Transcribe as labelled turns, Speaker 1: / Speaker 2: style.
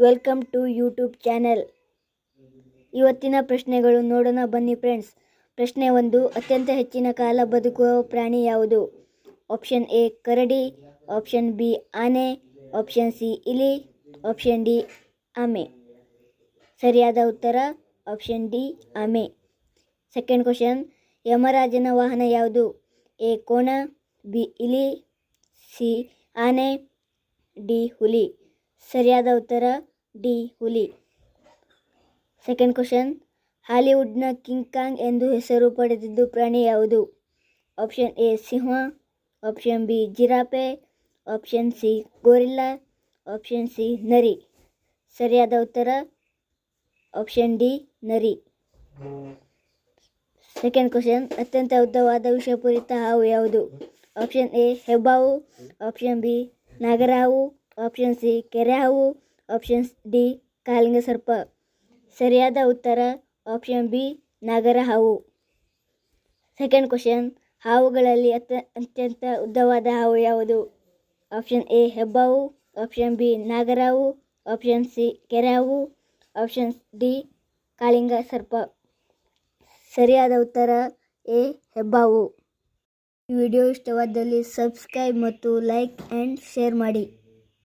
Speaker 1: Welcome to YouTube channel. ಇವತ್ತಿನ ಪ್ರಶ್ನೆಗಳು ನೋಡೋಣ, ಬನ್ನಿ ಫ್ರೆಂಡ್ಸ್. ಪ್ರಶ್ನೆ ಒಂದು, ಅತ್ಯಂತ ಹೆಚ್ಚಿನ ಕಾಲ ಬದುಕುವ ಪ್ರಾಣಿ ಯಾವುದು? ಆಪ್ಷನ್ ಎ, ಕರಡಿ. ಆಪ್ಷನ್ ಬಿ, ಆನೆ. ಆಪ್ಷನ್ ಸಿ, ಇಲಿ. ಆಪ್ಷನ್ ಡಿ, ಆಮೆ. ಸರಿಯಾದ ಉತ್ತರ, ಆಪ್ಷನ್ ಡಿ, ಆಮೆ. ಸೆಕೆಂಡ್ ಕ್ವಶನ್, ಯಮರಾಜನ ವಾಹನ ಯಾವುದು? ಎ, ಕೋಣ. ಬಿ, ಇಲಿ. ಸಿ, ಆನೆ. ಡಿ, ಹುಲಿ. ಸರಿಯಾದ ಉತ್ತರ ಡಿ. ಹುಲಿ. ಸೆಕೆಂಡ್ ಕ್ವಶನ್ ಹಾಲಿವುಡ್ನ ಕಿಂಗ್ ಕಾಂಗ್ ಎಂದು ಹೆಸರು ಪಡೆದಿದ್ದು ಪ್ರಾಣಿ ಯಾವುದು? Option A Simha. Option B giraffe option C gorilla option C ನರಿ. ಸರಿಯಾದ ಉತ್ತರ? ಆಪ್ಷನ್ ಡಿ ನರಿ. ಸೆಕೆಂಡ್ ಕ್ವಶನ್ ಅತ್ಯಂತ ಉದ್ದವಾದ ವಿಷಪೂರಿತ ಹಾವು ಯಾವುದು? ಆಪ್ಷನ್ ಎ ಹೆಬ್ಬಾವು. ಆಪ್ಷನ್ ಬಿ ನಾಗರಹಾವು. ಆಪ್ಷನ್ ಸಿ ಕೆರೆ ಹಾವು ಆಪ್ಷನ್ ಡಿ ಕಾಲಿಂಗ ಸರ್ಪ ಸರಿಯಾದ ಉತ್ತರ ಆಪ್ಷನ್ ಬಿ ನಾಗರ ಹಾವು ಸೆಕೆಂಡ್ ಕ್ವಶನ್ ಹಾವುಗಳಲ್ಲಿ ಅತ್ಯ, ಅತ್ಯಂತ ಉದ್ದವಾದ ಹಾವು ಯಾವುದು? ಆಪ್ಷನ್ ಎ ಹೆಬ್ಬಾವು. ಆಪ್ಷನ್ ಬಿ ನಾಗರಾವು. ಆಪ್ಷನ್ ಸಿ ಕೆರೆ ಹಾವು ಆಪ್ಷನ್ ಡಿ ಕಾಳಿಂಗ ಸರ್ಪ. ಸರಿಯಾದ ಉತ್ತರ ಎ ಹೆಬ್ಬಾವು. ಈ ವಿಡಿಯೋ ಇಷ್ಟವಾದಲ್ಲಿ ಸಬ್ಸ್ಕ್ರೈಬ್ ಮತ್ತು ಲೈಕ್ ಆ್ಯಂಡ್ ಶೇರ್ ಮಾಡಿ.